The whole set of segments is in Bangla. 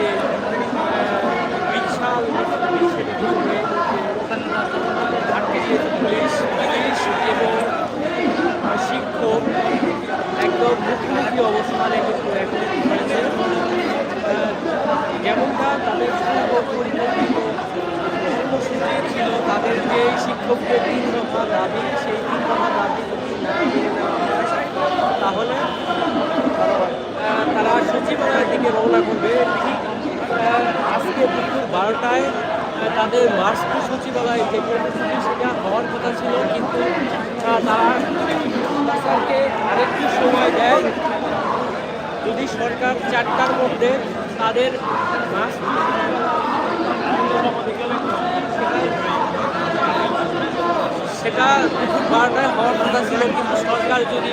যে বিশাল পুলিশ পুলিশ এবং শিক্ষক একদম মুখোমুখি অবস্থানে কিন্তু এখন আহ, যেমনটা তাদের পূর্ব পরিকল্পিত কর্মসূচি ছিল তাদের যে শিক্ষকদের তিন দফা দাবি সেই তিন দফা দাবি তাহলে তারা সচিবালয়ের দিকে রওনা করবে। আজকে দুপুর বারোটায় তাদের টু সচিবালয় যে সেটা হওয়ার কথা ছিল, কিন্তু তারা সরকারকে আরেকটু সময় দেয়। যদি সরকার চারটার মধ্যে তাদের মাস সেটা দুপুর বারোটায় হওয়ার কথা ছিল, কিন্তু সরকার যদি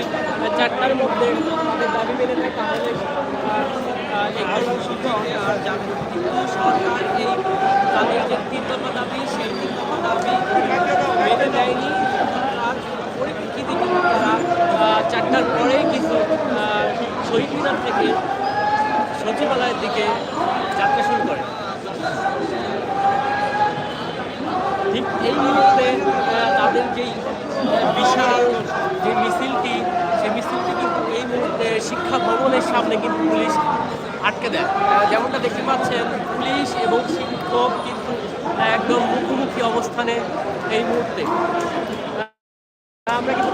চারটার মধ্যে তাদের দাবি মেনে নেয়, তাহলে সরকার এই তাদের যে সেই মেনে দেয়নি চারটার পরেই কিন্তু শহীদ মিনার থেকে সচিবালয়ের দিকে যাত্রা শুরু করে ঠিক এই মুহূর্তে তাদের যেই বিশাল যে মিছিলটি শিক্ষা ভবনের সামনে কিন্তু পুলিশ আটকে দেয়। যেমনটা দেখতে পাচ্ছেন, পুলিশ এবং শিক্ষক কিন্তু একদম মুখোমুখি অবস্থানে এই মুহূর্তে। আমরা কিন্তু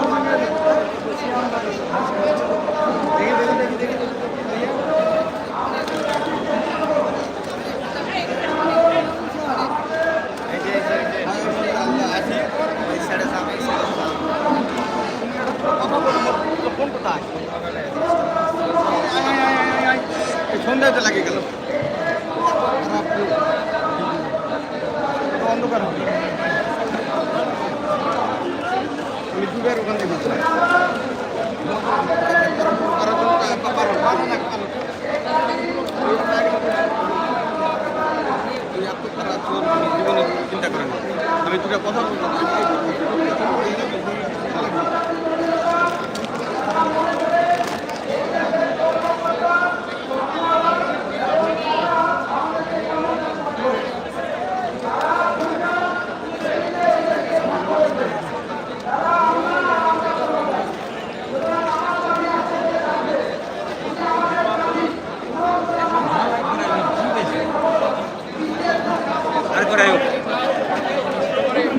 করেন আমি দুটো কথা Por ahí.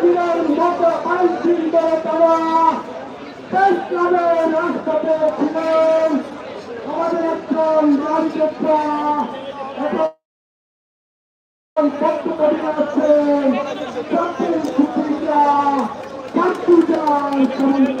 দিনের মতো আইনশৃঙ্খল তারা দেশনামের রাস্তাতে ছিলেন। আমাদের একজন রাজযোদ্ধা এখন বক্তব্য দিয়ে আছেন ছাত্রীর সুপ্রিয়া ছাত্রীরা সমন্বিত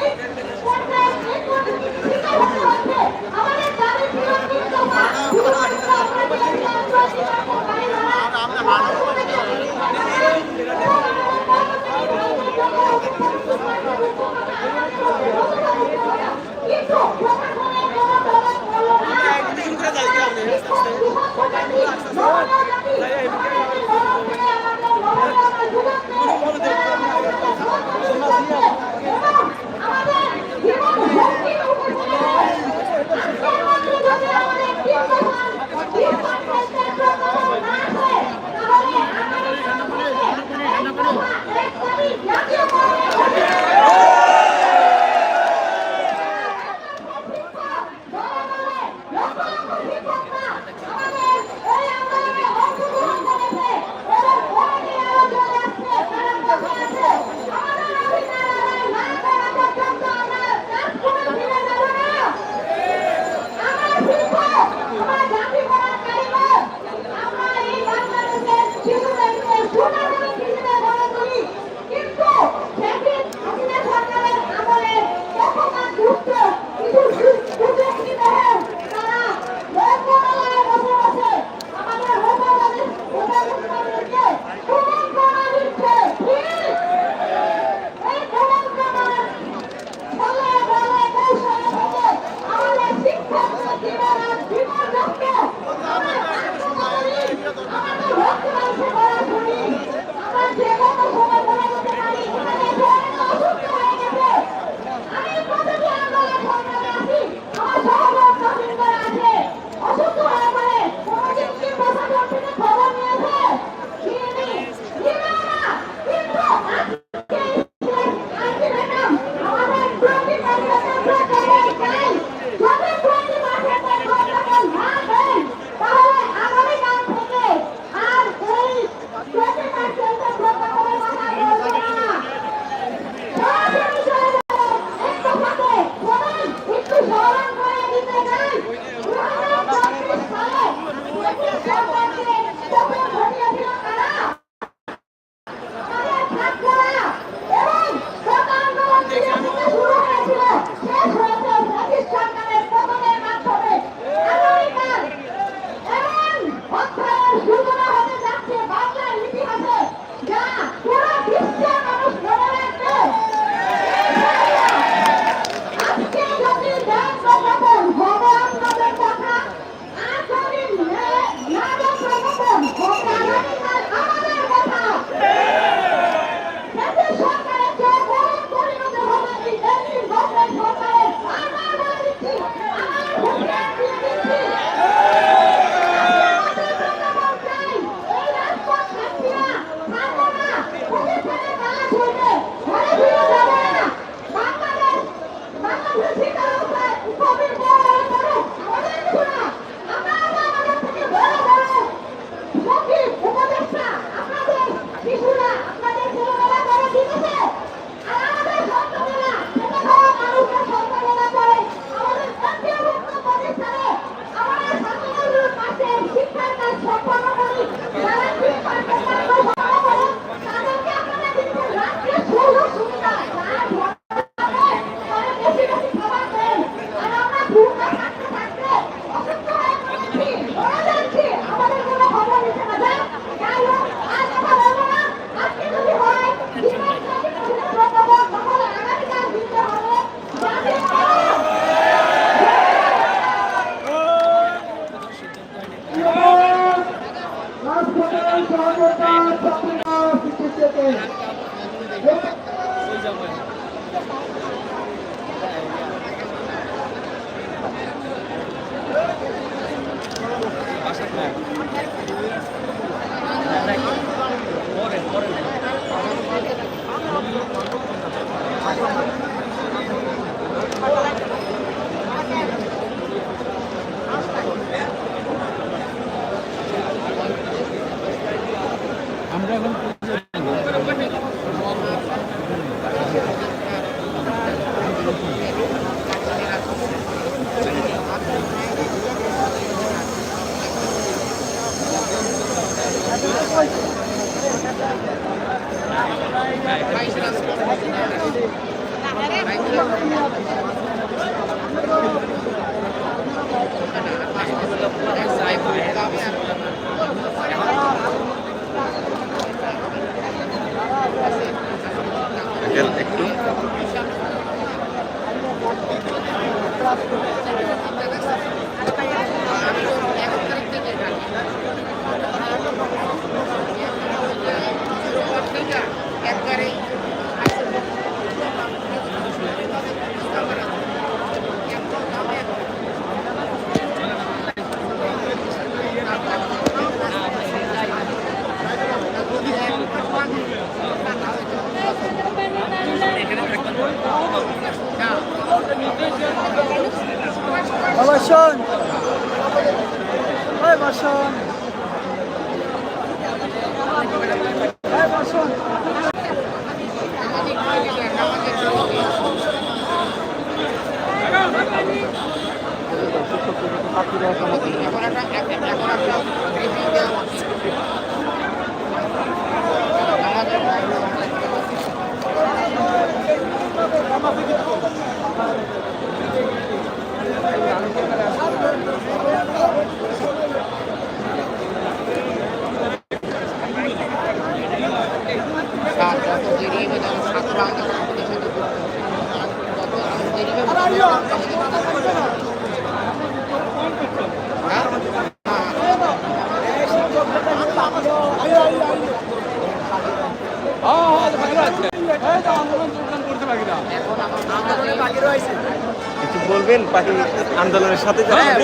আন্দোলনের সাথে হ্যাঁ।,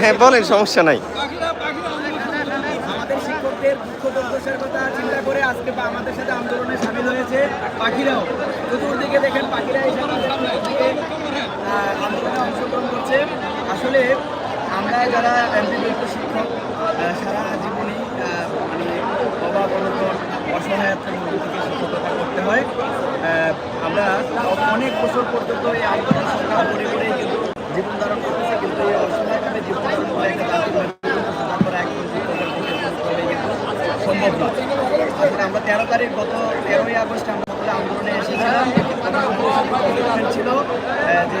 হ্যাঁ। বলেন সমস্যা নাই। আমাদের সাথে হয়েছে পাখিরাও। দেখেন পাখিরা আন্দোলনে অংশগ্রহণ করছে। আসলে আমরা যারা শিক্ষক সারা মানে অভাব করতে হয়। আমরা অনেক বছর পর্যন্ত এই আন্দোলন সরকার করে করে জীবন ধারণ করতেছে, কিন্তু এই অসময়খানে জীবন সম্ভব না। তারপরে আমরা তেরো তারিখ গত তেরোই আগস্ট আমরা আন্দোলনে এসেছিলাম। ছিল যে